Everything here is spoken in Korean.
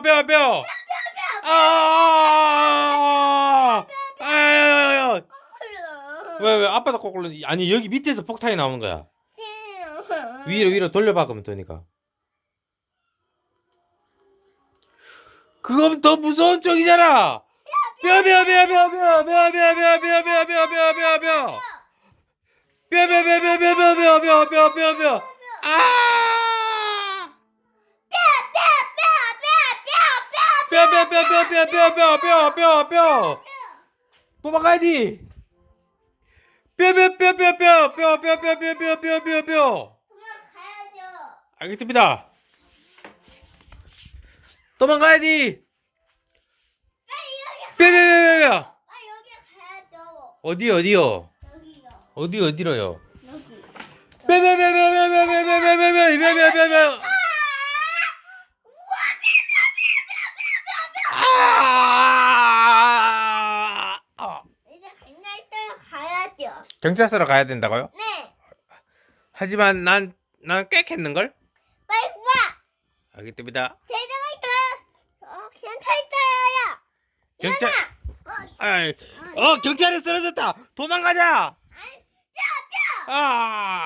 뼈, 뼈, 뼈. 아! 아! 왜, 왜, 아빠도 거꾸로. 아니, 여기 밑에서 폭탄이 나오는 거야. 위로, 위로 돌려봐, 그러면 되니까. 그건 더 무서운 쪽이잖아! 뼈, 뼈, 뼈, 뼈, 뼈, 뼈, 뼈, 뼈, 뼈, 뼈, 뼈, 뼈, 뼈. 뼈, 뼈, 뼈, 뼈, 뼈, 뼈, 뼈, 뼈, 뼈, 뼈, 뼈. 아! 뼈, 뼈, 뼈, 뼈, 뼈, 뼈, 뼈, 뼈, 뼈, 뼈. 도망가야지. 뼈, 뼈, 뼈, 뼈, 뼈, 뼈, 뼈, 뼈, 뼈, 뼈, 뼈, 뼈, 뼈. 알겠습니다. 도망가야지. 뼈, 뼈, 뼈, 뼈, 뼈. 어디 어디요? 어디 어디로요? 뼈, 뼈, 뼈, 뼈, 뼈, 뼈, 뼈, 뼈, 뼈, 뼈, 뼈, 뼈, 뼈, 뼈. 경찰서로 가야 된다고요? 하지만 난, 난 꽥했는 걸? 알겠습니다. 경찰, 아이, 어, 경찰에 쓰러졌다! 도망가자! 아!